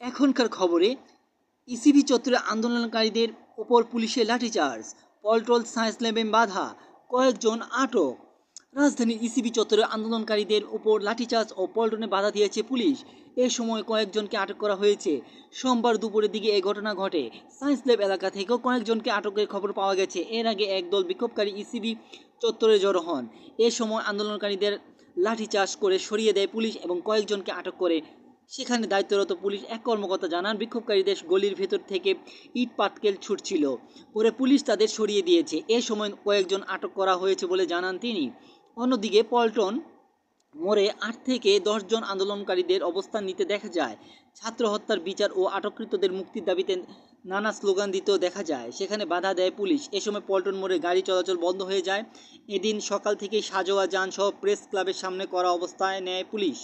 এখনকার খবরে ইসিবি চত্বরে আন্দোলনকারীদের ওপর পুলিশের লাঠিচার্জ। পল্টল সায়েন্স ল্যাবে বাধা, কয়েকজন আটক। রাজধানীর ইসিবি চত্বরে আন্দোলনকারীদের ওপর লাঠিচার্জ ও পল্টনে বাধা দিয়েছে পুলিশ। এ সময় কয়েকজনকে আটক করা হয়েছে। সোমবার দুপুরের দিকে এই ঘটনা ঘটে। সায়েন্স ল্যাব এলাকা থেকেও কয়েকজনকে আটকের খবর পাওয়া গেছে। এর আগে একদল বিক্ষোভকারী ইসিবি চত্বরে জড়ো হন। এ সময় আন্দোলনকারীদের লাঠিচার্জ করে সরিয়ে দেয় পুলিশ এবং কয়েকজনকে আটক করে সেখানে দায়িত্বরত পুলিশ এক কর্মকর্তা জানান বিক্ষোভকারীদের গলির ভেতর থেকে ইট পাটকেল ছুটছিল। পরে পুলিশ তাদের সরিয়ে দিয়েছে। এ সময় কয়েকজন আটক করা হয়েছে বলে জানান তিনি। অন্যদিকে পল্টন মোড়ে আট থেকে দশজন আন্দোলনকারীদের অবস্থান নিতে দেখা যায়। ছাত্র হত্যার বিচার ও আটককৃতদের মুক্তির দাবিতে নানা স্লোগান দিতেও দেখা যায়। সেখানে বাধা দেয় পুলিশ। এ সময় পল্টন মোড়ে গাড়ি চলাচল বন্ধ হয়ে যায়। এদিন সকাল থেকেই সাজোয়া যানসহ প্রেস ক্লাবের সামনে করা অবস্থায় নেয় পুলিশ।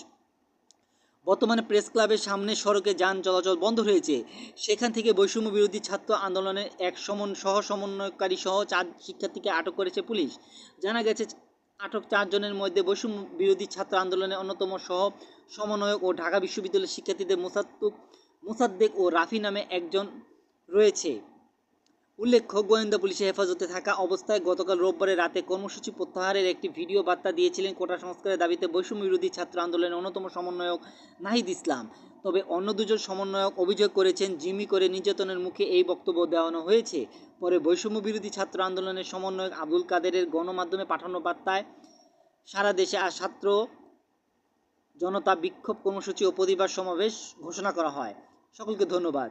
বর্তমানে প্রেস ক্লাবের সামনে সড়কে যান চলাচল বন্ধ রয়েছে। সেখান থেকে বৈষম্য বিরোধী ছাত্র আন্দোলনের এক সমন, সহ সমন্বয়কারী সহ চার শিক্ষার্থীকে আটক করেছে পুলিশ। জানা গেছে, আটক চারজনের মধ্যে বৈষম্য বিরোধী ছাত্র আন্দোলনের অন্যতম সহ সমন্বয়ক ও ঢাকা বিশ্ববিদ্যালয়ের শিক্ষার্থীদের মোসাদ্দুক, মোসাদ্দেক ও রাফি নামে একজন রয়েছে। উল্লেখ্য, গোয়েন্দা পুলিশের হেফাজতে থাকা অবস্থায় গতকাল রোববারে রাতে কর্মসূচি প্রত্যাহারের একটি ভিডিও বার্তা দিয়েছিলেন কোটা সংস্কারের দাবিতে বৈষম্য বিরোধী ছাত্র আন্দোলনের অন্যতম সমন্বয়ক নাহিদ ইসলাম। তবে অন্য দুজন সমন্বয়ক অভিযোগ করেছেন, জিম্মি করে নির্যাতনের মুখে এই বক্তব্য দেওয়ানো হয়েছে। পরে বৈষম্য বিরোধী ছাত্র আন্দোলনের সমন্বয়ক আবুল কাদেরের গণমাধ্যমে পাঠানো বার্তায়, সারা দেশে আর ছাত্র জনতা বিক্ষোভ কর্মসূচি ও প্রতিবাদ সমাবেশ ঘোষণা করা হয়। সকলকে ধন্যবাদ।